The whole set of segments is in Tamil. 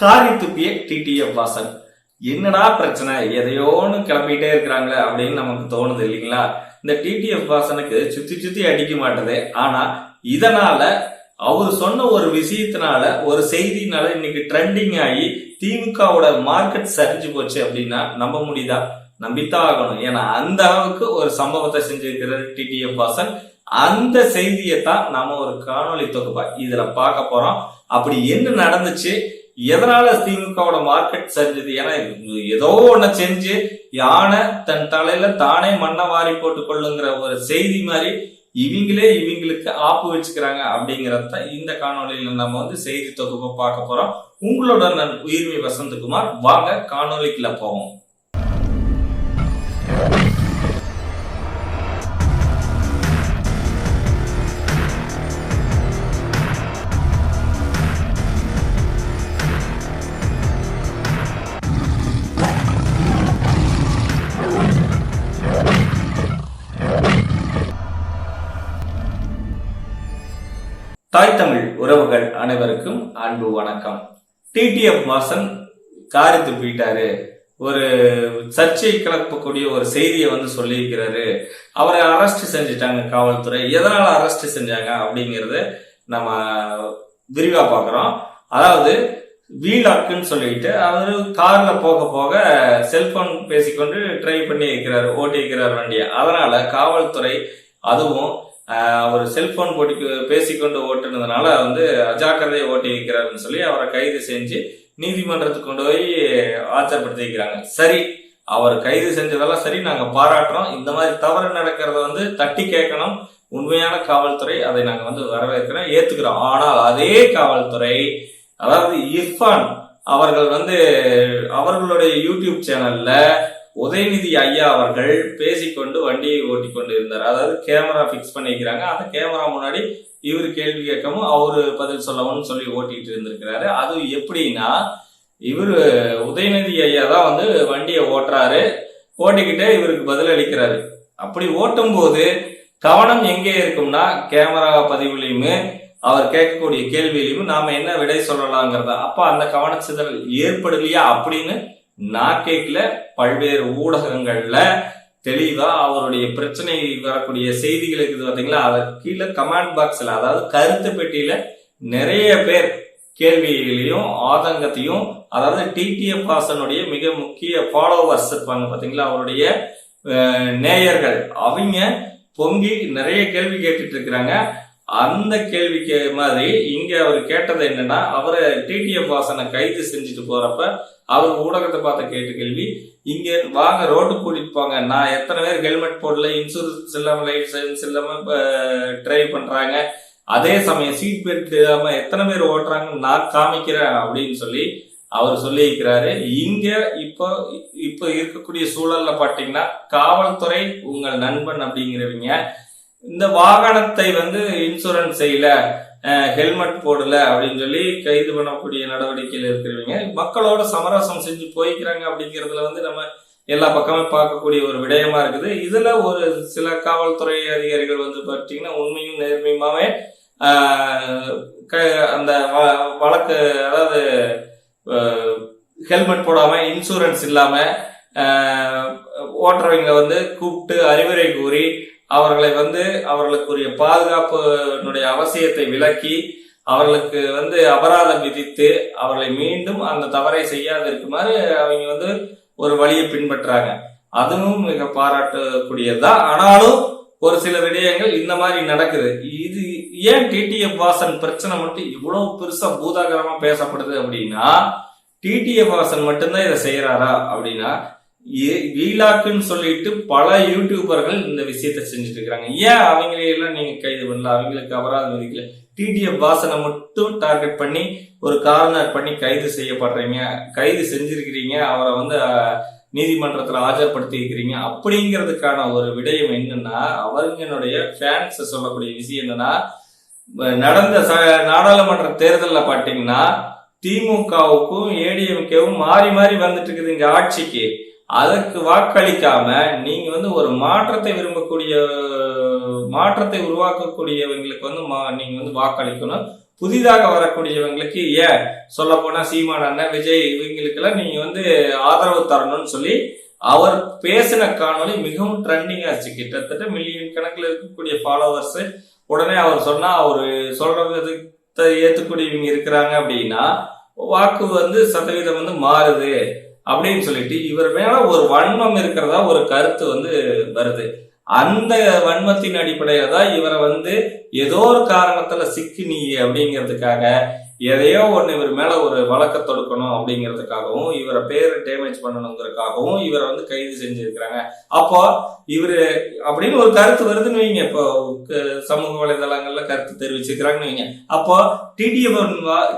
காரி துப்பிய டிடிஎஃப் வாசன் என்னடா பிரச்சனை? எதையோன்னு கிளம்பிட்டே இருக்கிறாங்களே அப்படின்னு நமக்கு தோணுது இல்லைங்களா? இந்த டிடிஎஃப் வாசனுக்கு சுத்தி சுத்தி அடிக்க மாட்டது. ஆனா இதனால அவர் சொன்ன ஒரு விஷயத்தினால ஒரு செய்தினால இன்னைக்கு ட்ரெண்டிங் ஆகி திமுகவோட மார்க்கெட் சரிஞ்சு போச்சு அப்படின்னா நம்ப முடியுதா? நம்பித்தான் ஆகணும். ஏன்னா அந்த அளவுக்கு ஒரு சம்பவத்தை செஞ்சிருக்கிறார் டிடிஎஃப் வாசன் அந்த செய்தியை தான் நாம ஒரு காணொளி தொகுப்பா இதுல பார்க்க போறோம். அப்படி என்ன நடந்துச்சு? எதனால திமுகவோட மார்க்கெட் சரிஞ்சது? ஏன்னா ஏதோ ஒண்ண செஞ்சு யானை தன் தலையில தானே மண்ணை வாரி போட்டு கொள்ளுங்கிற ஒரு செய்தி மாதிரி இவங்களே இவங்களுக்கு ஆப்பு வச்சுக்கிறாங்க அப்படிங்கிறத இந்த காணொலியில நம்ம வந்து செய்தி தொகுப்பை பார்க்க போறோம். உங்களோட நான் உயிர்மை வசந்தகுமார் வாங்க காணொலிக்குள்ள போவோம். தாய் தமிழ் உறவுகள் அனைவருக்கும் அன்பு வணக்கம். டிடிஎஃப் வாசன் காரி துப்பிட்டாரு ஒரு சர்ச்சை கிளப்பக்கூடிய ஒரு செய்தியை வந்து சொல்லியிருக்கிறாரு. அவரை அரெஸ்ட் செஞ்சுட்டாங்க காவல்துறை. எதனால அரெஸ்ட் செஞ்சாங்க அப்படிங்கறத நம்ம விரிவா பார்க்குறோம். அதாவது வீலாக்குன்னு சொல்லிட்டு அவர் கார்ல போக போக செல்போன் பேசிக்கொண்டு ட்ரை பண்ணி இருக்கிறாரு ஓட்டி இருக்கிறார் வண்டியை. அதனால காவல்துறை அதுவும் அவர் செல்போன் போட்டி பேசிக்கொண்டு ஓட்டுனதுனால வந்து அஜாக்கிரதையை ஓட்டி இருக்கிறாருன்னு சொல்லி அவரை கைது செஞ்சு நீதிமன்றத்துக்கு கொண்டு போய் ஆச்சரப்படுத்தி வைக்கிறாங்க சரி அவர் கைது செஞ்சதெல்லாம் சரி நாங்கள் பாராட்டுறோம். இந்த மாதிரி தவறு நடக்கிறத வந்து தட்டி கேட்கணும். உண்மையான காவல்துறை அதை நாங்கள் வந்து வரவேற்கிறோம் ஏற்றுக்கிறோம் ஆனால் அதே காவல்துறை அதாவது இர்ஃபான் அவர்கள் வந்து அவர்களுடைய யூடியூப் சேனல்ல உதயநிதி ஐயா அவர்கள் பேசிக்கொண்டு வண்டியை ஓட்டி கொண்டு இருந்தார் அதாவது கேமரா ஃபிக்ஸ் பண்ணிக்கிறாங்க. அந்த கேமரா முன்னாடி இவர் கேள்வி கேட்கவும் அவரு பதில் சொல்லவும்னு சொல்லி ஓட்டிட்டு இருந்திருக்கிறாரு. அது எப்படின்னா இவர் உதயநிதி ஐயா தான் வந்து வண்டியை ஓட்டுறாரு. ஓட்டிக்கிட்டே இவருக்கு பதில் அளிக்கிறாரு. அப்படி ஓட்டும் போது கவனம் எங்கே இருக்கும்னா கேமரா பதிவுலையுமே அவர் கேட்கக்கூடிய கேள்வியிலையும் நாம என்ன விடை சொல்லலாங்கிறத. அப்ப அந்த கவனச்சிதறல் ஏற்படலையா அப்படின்னு நான் கேட்கல பல்வேறு ஊடகங்கள்ல தெளிவா அவருடைய பிரச்சனை வரக்கூடிய செய்திகள் இருக்குது பார்த்தீங்களா அதை கீழே கமெண்ட் பாக்ஸ்ல அதாவது கருத்து பெட்டியில நிறைய பேர் கேள்விகளையும் ஆதங்கத்தையும் அதாவது டிடிஎஃப் வாசனுடைய மிக முக்கிய ஃபாலோவர்ஸ் இருப்பாங்க பார்த்தீங்களா அவருடைய நேயர்கள். அவங்க பொங்கி நிறைய கேள்வி கேட்டுட்டு இருக்கிறாங்க. அந்த கேள்விக்கு மாதிரி இங்க அவர் கேட்டது என்னன்னா அவரை டிடிஎஃப் வாசனை கைது செஞ்சுட்டு போறப்ப அவர் ஊடகத்தை பார்த்த கேட்ட கேள்வி இங்க வாங்க ரோட்டு கூட்டிட்டு போங்க. நான் எத்தனை பேர் ஹெல்மெட் போடல இன்சூரன்ஸ் இல்லாம லைசன்ஸ் இல்லாம டிரைவ் பண்றாங்க. அதே சமயம் சீட் பெல்ட் இல்லாம எத்தனை பேர் ஓட்டுறாங்கன்னு நான் காமிக்கிறேன் அப்படின்னு சொல்லி அவர் சொல்லியிருக்கிறாரு. இங்க இப்போ இப்போ இருக்கக்கூடிய சூழல்ல பாத்தீங்கன்னா காவல்துறை உங்கள் நண்பன் அப்படிங்கிறவங்க இந்த வாகனத்தை வந்து இன்சூரன்ஸ் செய்யல ஹெல்மெட் போடல அப்படின்னு சொல்லி கைது பண்ணக்கூடிய நடவடிக்கையில் இருக்கிறவங்க. மக்களோட சமரசம் செஞ்சு போய்க்கிறாங்க அப்படிங்கிறதுல வந்து நம்ம எல்லா பக்கமும் பார்க்கக்கூடிய ஒரு விடயமா இருக்குது. இதுல ஒரு சில காவல்துறை அதிகாரிகள் வந்து பார்த்தீங்கன்னா உண்மையும் நேர்மையுமாவே க- அந்த வ- வழக்கு அதாவது ஹெல்மெட் போடாம இன்சூரன்ஸ் இல்லாம ஓட்டுறவங்க வந்து கூப்பிட்டு அறிவுரை கூறி அவர்களை வந்து அவர்களுக்குரிய பாதுகாப்பினுடைய அவசியத்தை விளக்கி அவர்களுக்கு வந்து அபராதம் விதித்து அவர்களை மீண்டும் அந்த தவறை செய்யாது இருக்குமாறு அவங்க வந்து ஒரு வழியை பின்பற்றாங்க. அதுவும் மிக பாராட்டக்கூடியதுதான் ஆனாலும் ஒரு சில விடயங்கள் இந்த மாதிரி நடக்குது. இது ஏன் டிடிஎஃப் வாசன் பிரச்சனை மட்டும் இவ்வளவு பெருசா பூதாகரமா பேசப்படுது அப்படின்னா டிடிஎஃப் வாசன் மட்டும்தான் இதை செய்யறாரா அப்படின்னா ஏ- வீலாக்குன்னு சொல்லிட்டு பல யூடியூபர்கள் இந்த விஷயத்த செஞ்சுட்டு இருக்காங்க ஏன் அவங்களையெல்லாம் நீங்க கைது பண்ணல? அவங்களுக்கு அபராதம் விதிக்கல. டிடிஎஃப் வாசனை மட்டும் டார்கெட் பண்ணி ஒரு கார்னர் பண்ணி கைது செய்யப்படுறீங்க. கைது செஞ்சிருக்கிறீங்க. அவரை வந்து நீதிமன்றத்தில் ஆஜர்படுத்திருக்கிறீங்க ஆஜர்படுத்தி இருக்கிறீங்க அப்படிங்கிறதுக்கான ஒரு விடயம் என்னன்னா அவங்களுடைய ஃபேன்ஸ் சொல்லக்கூடிய விஷயம் என்னன்னா நடந்த ச- நாடாளுமன்ற தேர்தலில் பார்த்தீங்கன்னா திமுகவுக்கும் ஏடிஎம்கேவும் மாறி மாறி வந்துட்டு இருக்குது இங்க ஆட்சிக்கு. அதற்கு வாக்களிக்காம நீங்க வந்து ஒரு மாற்றத்தை விரும்பக்கூடிய மாற்றத்தை உருவாக்கக்கூடியவங்களுக்கு வந்து மா- நீங்க வந்து வாக்களிக்கணும். புதிதாக வரக்கூடியவங்களுக்கு ஏன் சொல்ல போனா சீமான் அண்ணன் விஜய் இவங்களுக்கெல்லாம் நீங்க வந்து ஆதரவு தரணும்னு சொல்லி அவர் பேசின காணொலி மிகவும் ட்ரெண்டிங் ஆச்சு கிட்டத்தட்ட மில்லியன் கணக்கில் இருக்கக்கூடிய ஃபாலோவர்ஸ் உடனே அவர் சொன்னா அவர் சொல்றது விதத்தை ஏத்துக்கூடியவங்க இருக்கிறாங்க அப்படின்னா வாக்கு வந்து சதவீதம் வந்து மாறுது. அப்படின்னு சொல்லிட்டு இவர் மேல ஒரு வன்மம் இருக்கிறதா ஒரு கருத்து வந்து வருது. அந்த வன்மத்தின் அடிப்படையில தான் இவரை வந்து ஏதோ ஒரு காரணத்துல சிக்கினி நீ அப்படிங்கிறதுக்காக எதையோ ஒன்று இவர் மேலே ஒரு வழக்க தொடுக்கணும் அப்படிங்கிறதுக்காகவும் இவரை பேரை டேமேஜ் பண்ணணுங்கிறதுக்காகவும் இவரை வந்து கைது செஞ்சுருக்கிறாங்க. அப்போ இவர் அப்படின்னு ஒரு கருத்து வருதுன்னு வைங்க. இப்போ சமூக வலைதளங்கள்ல கருத்து தெரிவிச்சிருக்கிறாங்கன்னு வைங்க. அப்போ டிடிஎஃப்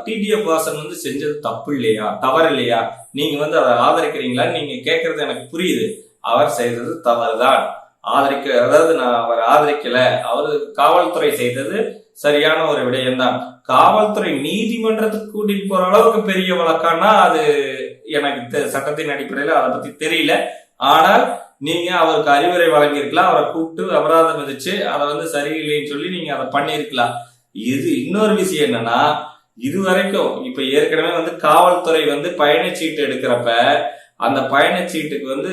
டிடிஎஃப் வாசன் வந்து செஞ்சது தப்பு இல்லையா? தவறு இல்லையா? நீங்கள் வந்து அதை ஆதரிக்கிறீங்களா? நீங்க கேட்கறது எனக்கு புரியுது. அவர் செய்தது தவறுதான். ஆதரிக்க அதாவது நான் அவர் ஆதரிக்கலை. அவர் காவல்துறை செய்தது சரியான ஒரு விடயம்தான். காவல்துறை நீதிமன்றத்துக்கு கூட்டிட்டு போற அளவுக்கு பெரிய வழக்கானா அது எனக்கு தெ- சட்டத்தின் அடிப்படையில அதை பத்தி தெரியல. ஆனால் நீங்க அவருக்கு அறிவுரை வழங்கியிருக்கலாம் அவரை கூப்பிட்டு அபராதம் விதிச்சு அதை வந்து சரியில்லைன்னு சொல்லி நீங்க அதை பண்ணியிருக்கலாம். இது இன்னொரு விஷயம் என்னன்னா இது வரைக்கும் இப்ப ஏற்கனவே வந்து காவல்துறை வந்து பயணச்சீட்டு எடுக்கிறப்ப அந்த பயணச்சீட்டுக்கு வந்து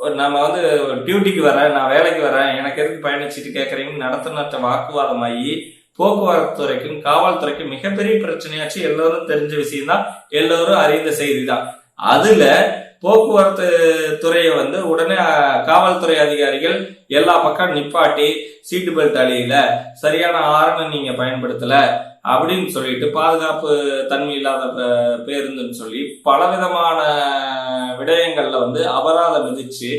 நம்ம வந்து டியூட்டிக்கு வரேன் நான் வேலைக்கு வரேன் எனக்கு எதுக்கு பயணிச்சுட்டு கேட்குறீங்கன்னு நடத்தினற்ற வாக்குவாதமாகி போக்குவரத்து துறைக்கும் காவல்துறைக்கும் மிகப்பெரிய பிரச்சனையாச்சு. எல்லோரும் தெரிஞ்ச விஷயம்தான். எல்லோரும் அறிந்த செய்தி தான் அதுல போக்குவரத்து துறையை வந்து உடனே காவல்துறை அதிகாரிகள் எல்லா பக்கம் நிப்பாட்டி சீட்டு பெல்ட் அழியில சரியான ஆரணம் நீங்க பயன்படுத்தல அப்படின்னு சொல்லிட்டு பாதுகாப்பு தன்மை இல்லாத ப- பேருந்துன்னு சொல்லி பலவிதமான விடயங்கள்ல வந்து அபராதம் விதிச்சு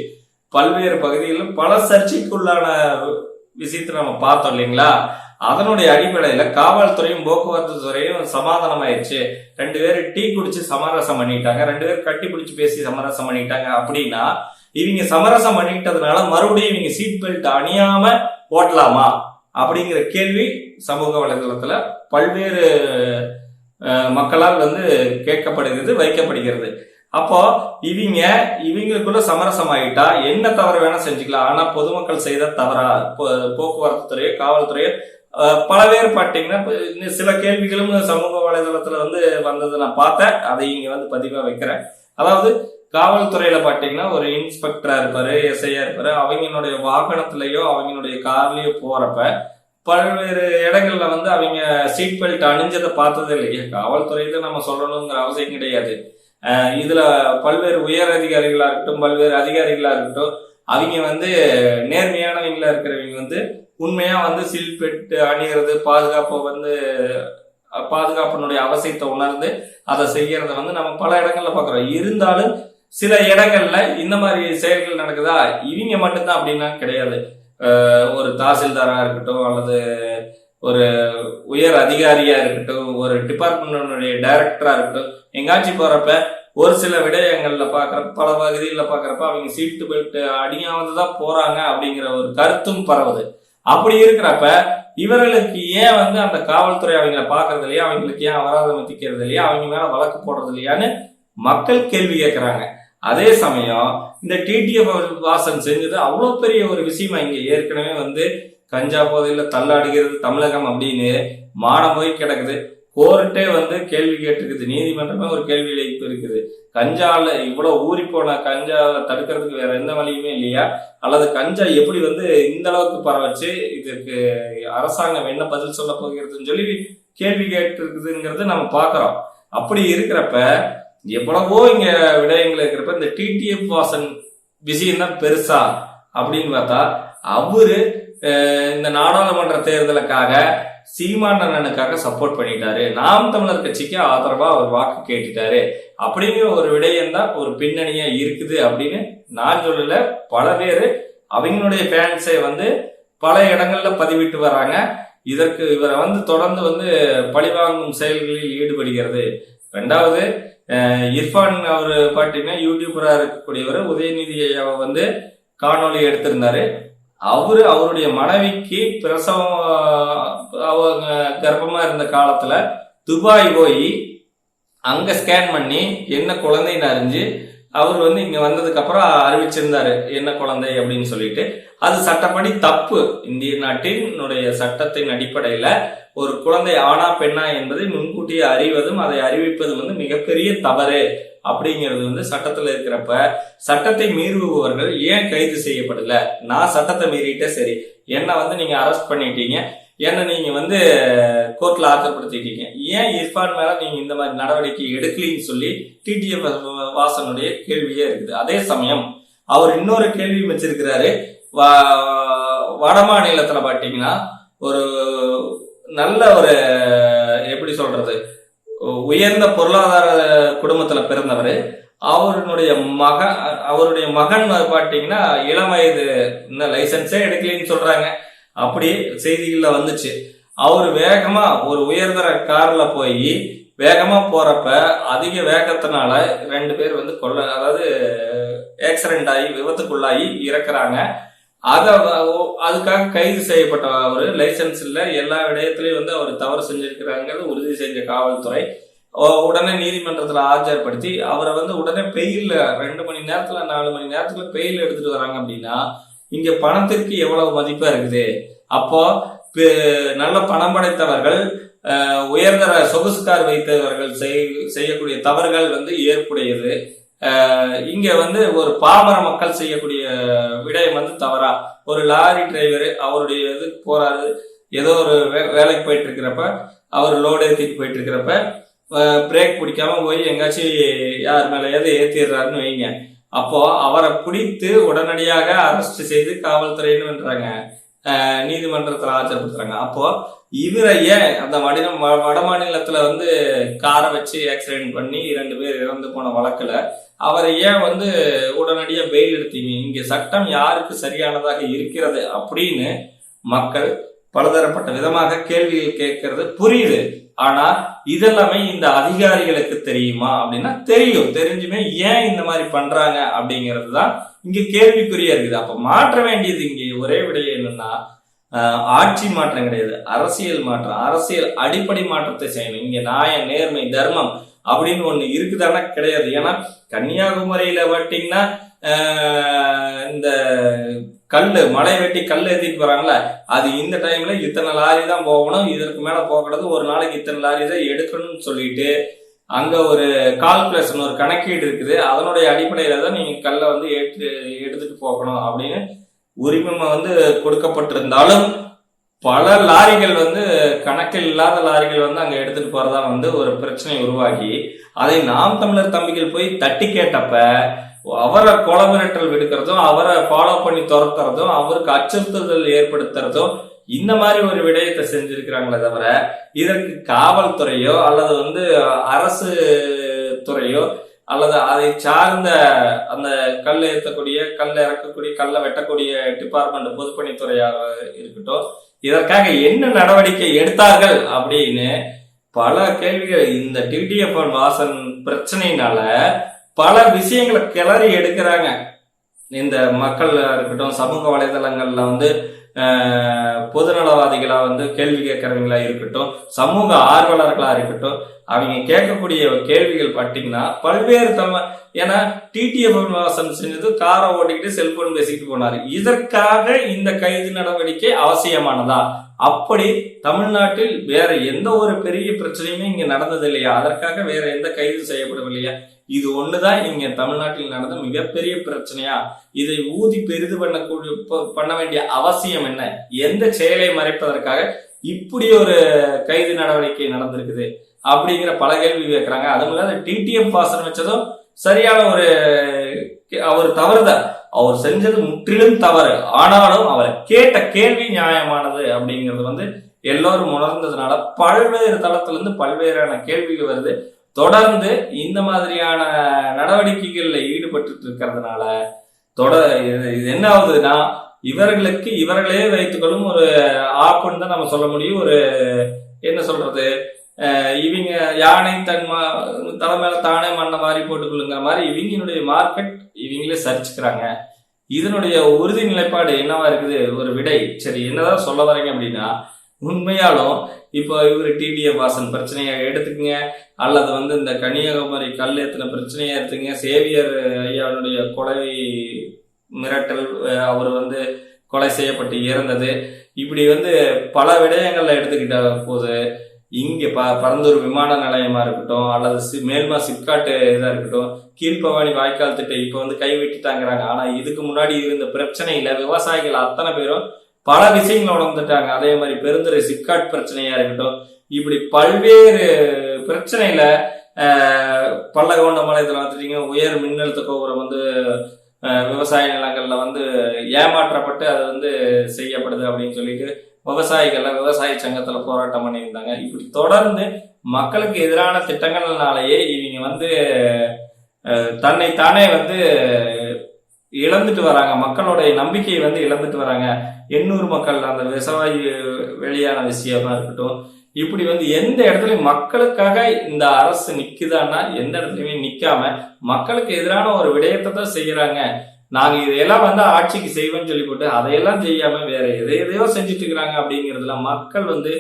பல்வேறு பகுதிகளிலும் பல சர்ச்சைக்குள்ளான விஷயத்தை நம்ம பார்த்தோம் இல்லைங்களா? அதனுடைய அடிப்படையில காவல்துறையும் போக்குவரத்து துறையும் சமாதானம் ஆயிடுச்சு ரெண்டு பேரும் டீ குடிச்சு சமரசம் பண்ணிட்டாங்க. ரெண்டு பேரும் கட்டி பிடிச்சி பேசி சமரசம் பண்ணிட்டாங்க அப்படின்னா இவங்க சமரசம் பண்ணிட்டதுனால மறுபடியும் இவங்க சீட் பெல்ட் அணியாம ஓட்டலாமா? அப்படிங்கிற கேள்வி சமூக வலைதளத்தில் பல்வேறு மக்களால் வந்து கேட்கப்படுகிறது வைக்கப்படுகிறது. அப்போ இவங்க இவங்களுக்குள்ள சமரசம் ஆகிட்டா என்ன தவறு வேணா செஞ்சுக்கலாம். ஆனா பொதுமக்கள் செய்த தவறா போக்குவரத்து துறையோ காவல்துறையோ பல பேர் பார்த்தீங்கன்னா சில கேள்விகளும் சமூக வலைதளத்துல வந்து வந்ததை நான் பார்த்தேன். அதை இங்க வந்து பதிவா வைக்கிறேன். அதாவது காவல்துறையில பாத்தீங்கன்னா ஒரு இன்ஸ்பெக்டரா இருப்பாரு எஸ்ஐயா இருப்பாரு. அவங்களுடைய வாகனத்திலயோ அவங்களுடைய கார்லயோ போறப்ப பல்வேறு இடங்கள்ல வந்து அவங்க சீட் பெல்ட் அணிஞ்சதை பார்த்தது இல்லையே காவல்துறையில நம்ம சொல்லணுங்கிற அவசியம் கிடையாது. இதுல பல்வேறு உயர் அதிகாரிகளா இருக்கட்டும் பல்வேறு அதிகாரிகளா இருக்கட்டும் அவங்க வந்து நேர்மையானவங்களா இருக்கிறவங்க வந்து உண்மையா வந்து சீட் பெல்ட் அணிகிறது பாதுகாப்பை வந்து பாதுகாப்பினுடைய அவசியத்தை உணர்ந்து அதை செய்யறத வந்து நம்ம பல இடங்கள்ல பாக்குறோம். இருந்தாலும் சில இடங்கள்ல இந்த மாதிரி செயல்கள் நடக்குதா? இவங்க மட்டும்தான் அப்படின்னா கிடையாது. ஒரு தாசில்தாரா இருக்கட்டும் அல்லது ஒரு உயர் அதிகாரியா இருக்கட்டும் ஒரு டிபார்ட்மெண்ட்டுடைய டைரக்டரா இருக்கட்டும் எங்காச்சும் போறப்ப ஒரு சில விடயங்கள்ல பாக்குற பல பகுதிகளில் பாக்குறப்ப அவங்க சீட்டு பெல்ட் அடியாவது தான் போறாங்க அப்படிங்கிற ஒரு கருத்தும் பரவுது. அப்படி இருக்கிறப்ப இவர்களுக்கு ஏன் வந்து அந்த காவல்துறை அவங்கள பாக்குறது இல்லையா? அவங்களுக்கு ஏன் அபராதம் விதிக்கிறது இல்லையா? அவங்க மேல வழக்கு போடுறது இல்லையான்னு மக்கள் கேள்வி கேட்கிறாங்க அதே சமயம் இந்த டிடிஎஃப் வாசன் செஞ்சது அவ்வளோ பெரிய ஒரு விஷயமா இங்கே ஏற்கனவே வந்து கஞ்சா போதையில் தள்ளாடுகிறது தமிழகம் அப்படின்னு மானம் போய் கிடக்குது. கோர்ட்டே வந்து கேள்வி கேட்டிருக்குது. நீதிமன்றமே ஒரு கேள்வி எழுப்பி இருக்குது. கஞ்சால இவ்வளோ ஊறி போன கஞ்சாவை தடுக்கிறதுக்கு வேற எந்த வழியுமே இல்லையா? அல்லது கஞ்சா எப்படி வந்து இந்த அளவுக்கு பரவச்சு? இதற்கு அரசாங்கம் என்ன பதில் சொல்ல போகிறதுன்னு சொல்லி கேள்வி கேட்டிருக்குதுங்கிறது நம்ம பார்க்குறோம். அப்படி இருக்கிறப்ப எவ்வளவோ இங்க விடயங்கள் இருக்கிறப்ப இந்த டிடிஎஃப் வாசன் விஷயம் தான் பெருசா அப்படின்னு பார்த்தா அவரு இந்த நாடாளுமன்ற தேர்தலுக்காக சீமானண்ணனுக்காக சப்போர்ட் பண்ணிட்டாரு. நாம் தமிழர் கட்சிக்கு ஆதரவா அவர் வாக்கு கேட்டுட்டாரு. அப்படிங்கிற ஒரு விடயம் தான் ஒரு பின்னணியா இருக்குது அப்படின்னு நான் சொல்லல. பல பேர் அவங்களுடைய ஃபேன்ஸை வந்து பல இடங்கள்ல பதிவிட்டு வராங்க. இதற்கு இவரை வந்து தொடர்ந்து வந்து பழிவாங்கும் செயல்களில் ஈடுபடுகிறது. ரெண்டாவது இர்ஃபான் அவர் பார்த்தீங்கன்னா யூடியூபராக இருக்கக்கூடியவர். உதயநிதி ஐயாவை வந்து காணொளி எடுத்திருந்தாரு. அவர் அவருடைய மனைவிக்கு பிரசவம் அவங்க கர்ப்பமாக இருந்த காலத்தில் துபாய் போய் அங்கே ஸ்கேன் பண்ணி என்ன குழந்தைன்னு அறிஞ்சு அவர் வந்து இங்க வந்ததுக்கு அப்புறம் அறிவிச்சிருந்தாரு என்ன குழந்தை? அப்படின்னு சொல்லிட்டு. அது சட்டப்படி தப்பு. இந்திய நாட்டினுடைய சட்டத்தின் அடிப்படையில ஒரு குழந்தை ஆனா பெண்ணா என்பதை முன்கூட்டியே அறிவதும் அதை அறிவிப்பதும் வந்து மிகப்பெரிய தவறு அப்படிங்கிறது வந்து சட்டத்துல இருக்கிறப்ப சட்டத்தை மீறுபவர்கள் ஏன் கைது செய்யப்படல? நான் சட்டத்தை மீறிட்டே சரி. என்ன வந்து நீங்க அரெஸ்ட் பண்ணிட்டீங்க. ஏன்னா நீங்கள் வந்து கோர்ட்டில் ஆஜர்படுத்திட்டீங்க. ஏன் இர்ஃபான் மேலே நீங்கள் இந்த மாதிரி நடவடிக்கை எடுக்கலின்னு சொல்லி டிடிஎஃப் வாசனுடைய கேள்வியே இருக்குது. அதே சமயம் அவர் இன்னொரு கேள்வி வச்சிருக்கிறாரு. வ- வட மாநிலத்தில் பார்த்தீங்கன்னா ஒரு நல்ல ஒரு எப்படி சொல்றது உயர்ந்த பொருளாதார குடும்பத்தில் பிறந்தவர். அவருடைய மகன் அவருடைய மகன் பார்த்தீங்கன்னா இளம் வயது இந்த லைசன்ஸே எடுக்கலைன்னு சொல்றாங்க. அப்படியே செய்திகள்ல வந்துச்சு. அவர் வேகமா ஒரு உயர்தர கார்ல போய் வேகமா போறப்ப அதிக வேகத்தினால ரெண்டு பேர் வந்து கொள்ள அதாவது ஆக்சிடென்ட் ஆகி விபத்துக்குள்ளாகி இறக்குறாங்க. அத அதுக்காக கைது செய்யப்பட்ட அவர். லைசன்ஸ் இல்ல. எல்லா விடயத்திலையும் வந்து அவர் தவறு செஞ்சிருக்கிறாங்கிறது உறுதி செஞ்ச காவல்துறை. உடனே நீதிமன்றத்துல ஆஜர்படுத்தி அவரை வந்து உடனே பெயில் ரெண்டு மணி நேரத்துல நாலு மணி நேரத்துல பெயில் எடுத்துட்டு வராங்க அப்படின்னா இங்க பணத்திற்கு எவ்வளவு மதிப்பா இருக்குது? அப்போ நல்ல பணம் படைத்தவர்கள் உயர்ந்த சொகுசு கார் வைத்தவர்கள் செய்- செய்யக்கூடிய தவறுகள் வந்து ஏற்புடையது. இங்க வந்து ஒரு பாமர மக்கள் செய்யக்கூடிய விடயம் வந்து தவறா? ஒரு லாரி டிரைவர் அவருடைய இது போறாரு. ஏதோ ஒரு வே- வேலைக்கு போயிட்டு இருக்கிறப்ப அவர் லோடு ஏற்றிட்டு போயிட்டு இருக்கிறப்ப பிரேக் பிடிக்காம போய் எங்காச்சும் யார் மேலேயாவது ஏற்றிடுறாருன்னு வைங்க. அப்போ அவரை பிடித்து உடனடியாக அரெஸ்ட் செய்து காவல்துறையின்றாங்க நீதிமன்றத்தில் ஆஜர்படுத்துறாங்க. அப்போ இவரை ஏன் அந்த வட வட மாநிலத்துல வந்து காரை வச்சு ஆக்சிடென்ட் பண்ணி இரண்டு பேர் இறந்து போன வழக்குல அவரை ஏன் வந்து உடனடியாக பெயில் எடுத்தீங்க. இங்க சட்டம் யாருக்கு சரியானதாக இருக்கிறது அப்படின்னு மக்கள் பலதரப்பட்ட விதமாக கேள்விகள் கேட்கறது. புரியுது. ஆனா இதெல்லாமே இந்த அதிகாரிகளுக்கு தெரியுமா அப்படின்னா தெரியும். தெரிஞ்சுமே ஏன் இந்த மாதிரி பண்றாங்க அப்படிங்கிறது தான் இங்க கேள்விக்குறியா இருக்குது. அப்ப மாற்ற வேண்டியது இங்க ஒரே விடயம் என்னன்னா ஆஹ், ஆட்சி மாற்றம் கிடையாது. அரசியல் மாற்றம். அரசியல் அடிப்படை மாற்றத்தை செய்யணும். இங்க நியாயம் நேர்மை தர்மம் அப்படின்னு ஒண்ணு இருக்குதானா கிடையாது. ஏன்னா கன்னியாகுமரியில பார்த்தீங்கன்னா ஆஹ், இந்த கல் மலை வெட்டி கல் ஏற்றிட்டு போகிறாங்களே அது இந்த டைமில் இத்தனை லாரி தான் போகணும். இதற்கு மேலே போகக்கூடாது ஒரு நாளைக்கு இத்தனை லாரி தான் எடுக்கணும்னு சொல்லிட்டு அங்கே ஒரு கால்குலேஷன் ஒரு கணக்கீடு இருக்குது. அதனுடைய அடிப்படையில் தான் நீங்கள் கல்லை வந்து ஏற்று எடுத்துட்டு போகணும் அப்படின்னு உரிமை வந்து கொடுக்கப்பட்டிருந்தாலும் பல லாரிகள் வந்து கணக்கில் இல்லாத லாரிகள் வந்து அங்கே எடுத்துகிட்டு போகிறதா வந்து ஒரு பிரச்சனை உருவாகி அதை நாம் தமிழர் தம்பிகள் போய் தட்டி கேட்டப்ப அவரை கொலை மிரட்டல் விடுக்கிறதும் அவரை ஃபாலோ பண்ணி துரத்துறதும் அவருக்கு அச்சுறுத்தல் ஏற்படுத்துறதும் இந்த மாதிரி ஒரு விடயத்தை செஞ்சிருக்கிறாங்களே தவிர இதற்கு காவல்துறையோ அல்லது வந்து அரசு துறையோ அல்லது அதை சார்ந்த அந்த கல் ஏற்றக்கூடிய கல் இறக்கக்கூடிய கல்லை வெட்டக்கூடிய டிபார்ட்மெண்ட் பொதுப்பணித்துறையாக இருக்கட்டும் இதற்காக என்ன நடவடிக்கை எடுத்தார்கள் அப்படின்னு பல கேள்விகள். இந்த டிடிஎஃப் வாசன் பிரச்சனையினால பல விஷயங்களை கிளறி எடுக்கிறாங்க. இந்த மக்கள் இருக்கட்டும் சமூக வலைதளங்கள்ல வந்து பொதுநலவாதிகளா வந்து கேள்வி கேட்கறவங்களா இருக்கட்டும் சமூக ஆர்வலர்களா இருக்கட்டும் அவங்க கேட்கக்கூடிய கேள்விகள் பார்த்தீங்கன்னா பல்வேறு தம ஏன்னா டிடிஎஃப் வாசன் செஞ்சது காரை ஓட்டிக்கிட்டு செல்போன் பேசிக்கிட்டு போனாரு. இதற்காக இந்த கைது நடவடிக்கை அவசியமானதா? அப்படி தமிழ்நாட்டில் வேற எந்த ஒரு பெரிய பிரச்சனையுமே இங்க நடந்தது இல்லையா அதற்காக வேற எந்த கைது செய்யப்படவில்லையா? இது ஒண்ணுதான் இங்க தமிழ்நாட்டில் நடந்த மிகப்பெரிய பிரச்சனையா? இதை ஊதி பெரிது பண்ணக்கூடிய பண்ண வேண்டிய அவசியம் என்ன? எந்த செயலை மறைப்பதற்காக இப்படி ஒரு கைது நடவடிக்கை நடந்திருக்குது? அப்படிங்கிற பல கேள்வி கேட்கிறாங்க அதுவும் இல்லாத டிடிஎம் பாசனம் வச்சதும் சரியான ஒரு அவர் தவறுதான். அவர் செஞ்சது முற்றிலும் தவறு. ஆனாலும் அவர் கேட்ட கேள்வி நியாயமானது அப்படிங்கிறது வந்து எல்லோரும் உணர்ந்ததுனால பல்வேறு தளத்துல இருந்து பல்வேறான கேள்விகள் வருது. தொடர்ந்து இந்த மாதிரியான நடவடிக்கைகளில் ஈடுபட்டு இருக்கிறதுனால தொடர் இது இது என்ன ஆகுதுன்னா இவர்களுக்கு இவர்களே வைத்துக்கொள்ளும் ஒரு ஆப்புன்னு தான் நம்ம சொல்ல முடியும். ஒரு என்ன சொல்றது? இவங்க யானை தன் மா தலைமையில தானே மண்ணை மாதிரி போட்டுக்கொள்ளுங்கிற மாதிரி இவங்களுடைய மார்க்கெட் இவங்களே சரிச்சுக்கிறாங்க. இதனுடைய உறுதி நிலைப்பாடு என்னவா இருக்குது? ஒரு விடை. சரி என்னதான் சொல்ல வரீங்க அப்படின்னா உண்மையாலும் இப்போ இவர் டிடிஎஃப் வாசன் பிரச்சனையை எடுத்துக்கங்க. அல்லது வந்து இந்த கன்னியாகுமரி கல் எத்தனை பிரச்சனையை எடுத்துங்க சேவியர் ஐயாவுடைய கொலை மிரட்டல் அவர் வந்து கொலை செய்யப்பட்டு இறந்தது. இப்படி வந்து பல விடயங்களில் எடுத்துக்கிட்ட போது இங்கே ப பரந்தூர் விமான நிலையமாக இருக்கட்டும் அல்லது சி- மேல்மா சிப்காட்டு இதாக இருக்கட்டும் கீழ்பவானி வாய்க்கால் திட்டம் இப்போ வந்து கைவிட்டுட்டாங்கிறாங்க. ஆனால் இதுக்கு முன்னாடி இருந்த பிரச்சனையில் விவசாயிகள் அத்தனை பேரும் பல விஷயங்களை உணர்ந்துட்டாங்க. அதே மாதிரி பெருந்துறை சிக்காட் பிரச்சனையா இருக்கட்டும் இப்படி பல்வேறு பிரச்சனையில ஆஹ், பல்லகொண்டமலையத்தில் வந்துட்டீங்க. உயர் மின்னழுத்த கோபுரம் வந்து விவசாய நிலங்கள்ல வந்து ஏமாற்றப்பட்டு அது வந்து செய்யப்படுது அப்படின்னு சொல்லிட்டு விவசாயிகள்லாம் விவசாய சங்கத்துல போராட்டம் பண்ணியிருந்தாங்க. இப்படி தொடர்ந்து மக்களுக்கு எதிரான திட்டங்கள்னாலேயே இவங்க வந்து தன்னை தானே வந்து இழந்துட்டு வராங்க. மக்களுடைய நம்பிக்கையை வந்து இழந்துட்டு வராங்க. எண்ணூறு மக்கள் அந்த விசவாயு வெளியான விஷயமா இருக்கட்டும் இப்படி வந்து எந்த இடத்துலையும் மக்களுக்காக இந்த அரசு நிக்குதான்னா எந்த இடத்துலயுமே நிக்காம மக்களுக்கு எதிரான ஒரு விடயத்தை தான் செய்யறாங்க. நாங்க இதையெல்லாம் வந்து ஆட்சிக்கு செய்வோம்னு சொல்லி போட்டு அதையெல்லாம் செய்யாம வேற எதை எதையோ செஞ்சுட்டு இருக்கிறாங்க அப்படிங்கிறதுல மக்கள் வந்து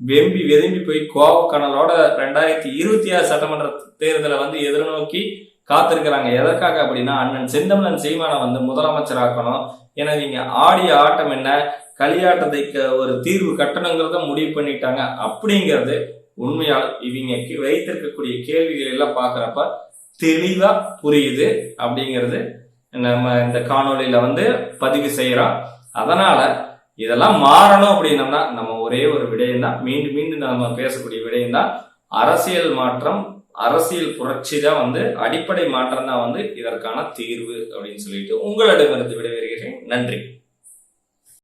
வெம்பி வெதும்பி போய் கோவக்கணலோட ரெண்டாயிரத்தி இருபத்தி ஆறு சட்டமன்ற தேர்தலை வந்து எதிர்நோக்கி காத்திருக்கிறாங்க. எதற்காக அப்படின்னா அண்ணன் செந்தமிழன் சீமானை வந்து முதலமைச்சராக்கணும். ஏன்னா நீங்க ஆடிய ஆட்டம் என்ன? களியாட்டத்தை ஒரு தீர்வு கட்டணுங்கிறத முடிவு பண்ணிட்டாங்க. அப்படிங்கிறது உண்மையால் இவங்க கி- வைத்திருக்கக்கூடிய கேள்விகள் எல்லாம் பார்க்குறப்ப தெளிவா புரியுது அப்படிங்கிறது நம்ம இந்த காணொளியில வந்து பதிவு செய்யறோம். அதனால இதெல்லாம் மாறணும் அப்படின்னம்னா நம்ம ஒரே ஒரு விடயம் தான் மீண்டும் மீண்டும் நம்ம பேசக்கூடிய விடயம் தான் அரசியல் மாற்றம் அரசியல் புரட்சி தான் வந்து அடிப்படை மாற்றம் தான் வந்து இதற்கான தீர்வு அப்படின்னு சொல்லிட்டு உங்களிடமிருந்து விடைபெறுகிறேன். நன்றி.